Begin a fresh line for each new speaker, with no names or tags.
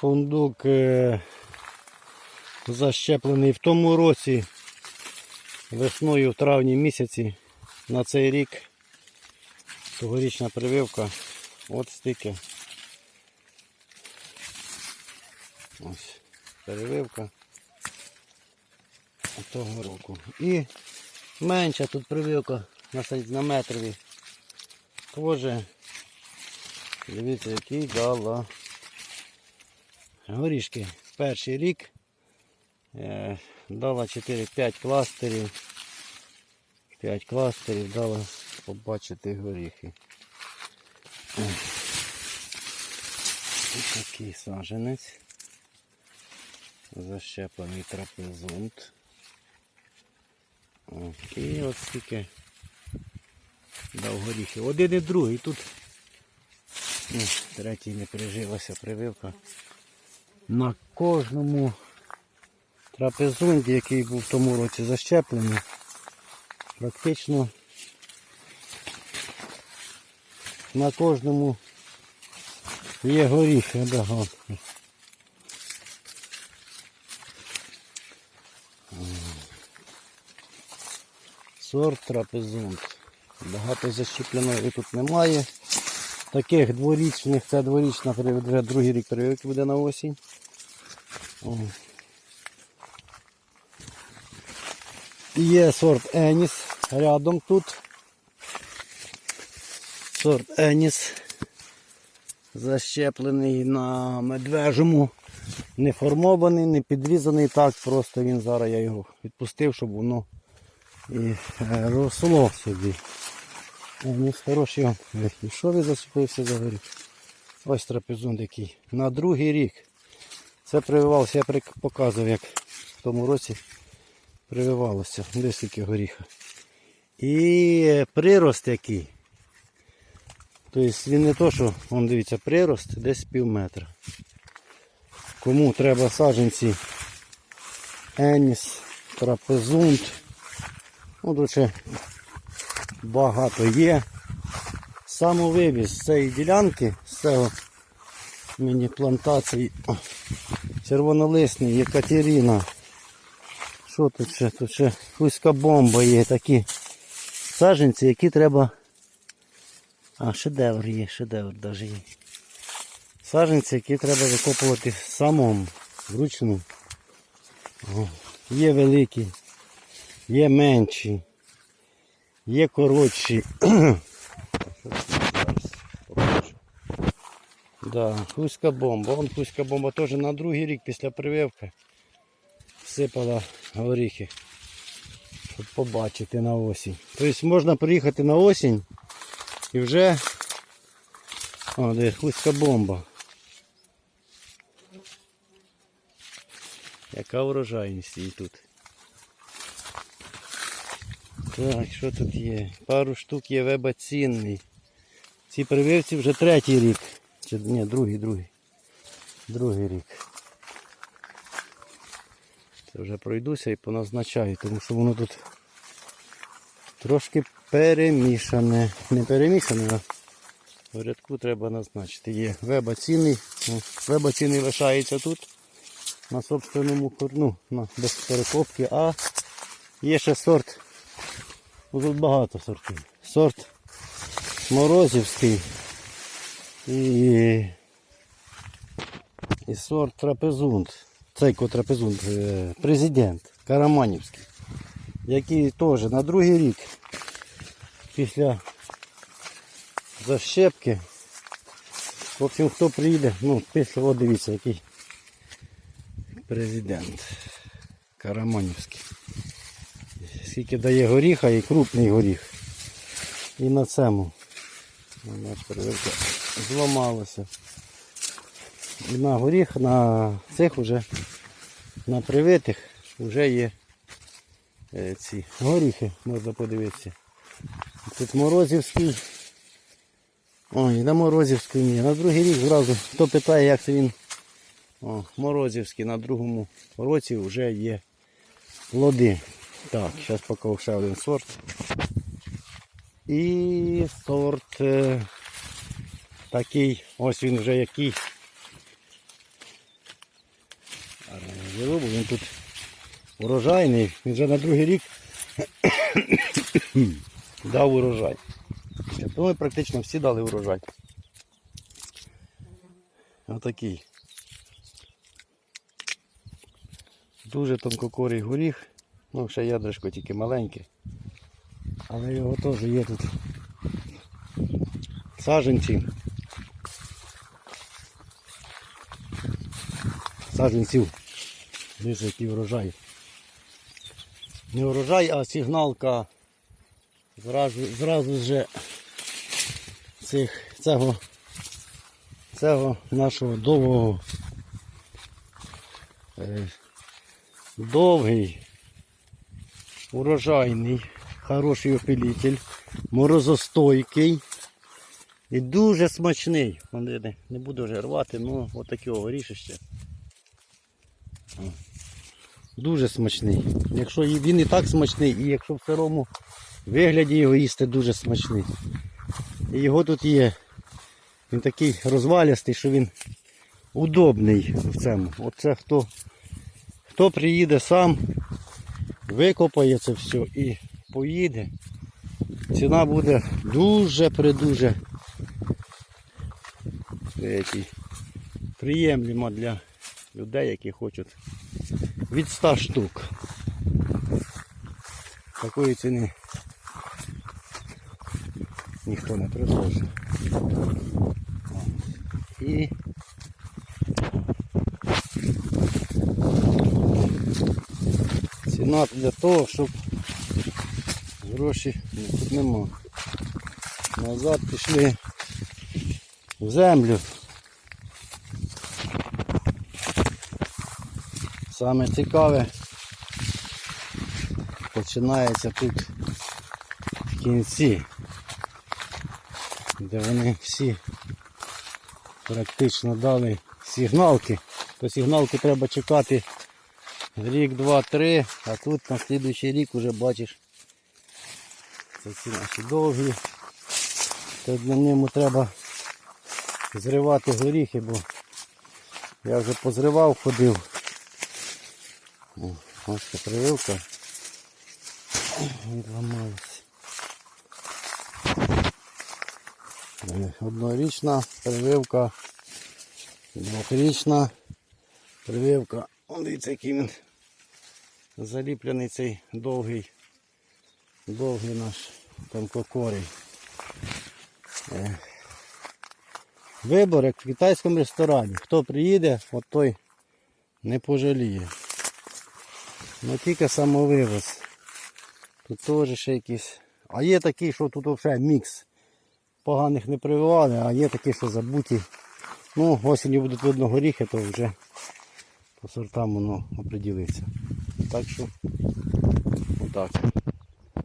Фундук е, защеплений в тому році, весною в травні місяці на цей рік. Тогорічна прививка. От стільки. Ось перевивка того року. І менша тут прививка на, сань- на метрові. Тоже, дивіться, який дала горішки. Перший рік е, дала 4-5 кластерів. 5 кластерів дала побачити горіхи. Ось такий саженець. Защеплений трапезунт. І от стільки дав горіхи. Один і другий. Тут третій не пережилася прививка. На кожному трапезунді, який був в тому році защеплений, практично на кожному є горіхи. Да. Сорт трапезунт. Багато защепленої тут немає. Таких дворічних, це дворічна вже другий рік прививки буде на осінь. Є сорт Еніс рядом тут. Сорт Еніс защеплений на медвежому, не формований, не підрізаний так, просто він зараз я його відпустив, щоб воно і е, росло собі. Еніс хороший. І що ви зачепився за горіх? Ось трапезунд який. На другий рік. Це прививалося, я показував, як в тому році прививалося. Десь скільки горіха. І прирост який. Тобто він не то, що, вон дивіться, прирост десь пів метра. Кому треба саджанці Еніс, трапезунд. Ну, дуже багато є. Самовивіз з цієї ділянки, з цього міні-плантації о, червонолисний Єкатерина. Що тут ще? Тут ще хуська бомба є такі саджанці, які треба. А, шедевр є, шедевр навіть є. Саджанці, які треба викопувати самому, вручну. О, Є великі, є менші, є коротші. Да, хуська бомба. Вон хуська бомба теж на другий рік після прививки всипала горіхи, щоб побачити на осінь. Тобто можна приїхати на осінь і вже о, де хуська бомба. Яка урожайність її тут. Так, що тут є? Пару штук є веба цінний. Ці прививці вже третій рік. Чи ні, другий, другий. Другий рік. Це вже пройдуся і поназначаю, тому що воно тут трошки перемішане. Не перемішане, а в рядку треба назначити. Є веба цінний. О, Веба цінний лишається тут. На собственному корну, на, без перекопки, а є ще сорт. Ну, тут багато сортів. Сорт Морозівський і, і сорт трапезунд. Цей ко трапезунд, е, президент Караманівський, який теж на другий рік після защепки. В общем, хто приїде, ну, після, от дивіться, який президент Караманівський. Скільки дає горіха і крупний горіх. І на цьому вона переверка зламалася. І на горіх, на цих вже, на привитих вже є е, ці горіхи, можна подивитися. Тут Морозівський. Ой, на Морозівський ні. На другий рік зразу, хто питає, як це він. О, Морозівський на другому році вже є плоди. Так, зараз покажу ще один сорт. І сорт е, такий, ось він вже який. Він тут урожайний. Він вже на другий рік дав урожай. То ми практично всі дали урожай. Отакий. Дуже тонкокорий горіх. Ну, ще ядришко тільки маленьке. Але його теж є тут саженці. Саженців. Дивіться, який врожай. Не врожай, а сигналка зразу, зразу вже цих, цього, цього нашого довгого е, довгий, урожайний, хороший опилитель, морозостойкий і дуже смачний. Не, буду вже рвати, ну отаке горішище. Дуже смачний. Якщо він і так смачний, і якщо в сирому вигляді його їсти дуже смачний. І його тут є. Він такий розвалястий, що він удобний в цьому. Оце хто, хто приїде сам, викопає це все і поїде. Ціна буде дуже-предуже який, приємлема для людей, які хочуть від 100 штук. Такої ціни ніхто не предложить. І ціна для того, щоб гроші тут нема. Назад пішли в землю. Саме цікаве починається тут в кінці, де вони всі практично дали сигналки. То сигналки треба чекати рік, два, три, а тут на слідуючий рік вже бачиш це ці наші довгі. То для ньому треба зривати горіхи, бо я вже позривав, ходив. Ось ця прививка. Відламалась. Е, Однорічна прививка, двохрічна прививка. Дивіться, який він заліплений цей довгий, довгий наш тонкокорий. Е, Вибор, як в китайському ресторані. Хто приїде, от той не пожаліє. Ну тільки самовивоз. Тут теж ще якісь. А є такі, що тут взагалі мікс. Поганих не прививали, а є такі, що забуті. Ну, осінню будуть видно горіхи, то вже по сортам воно оприділиться. Так що, отак.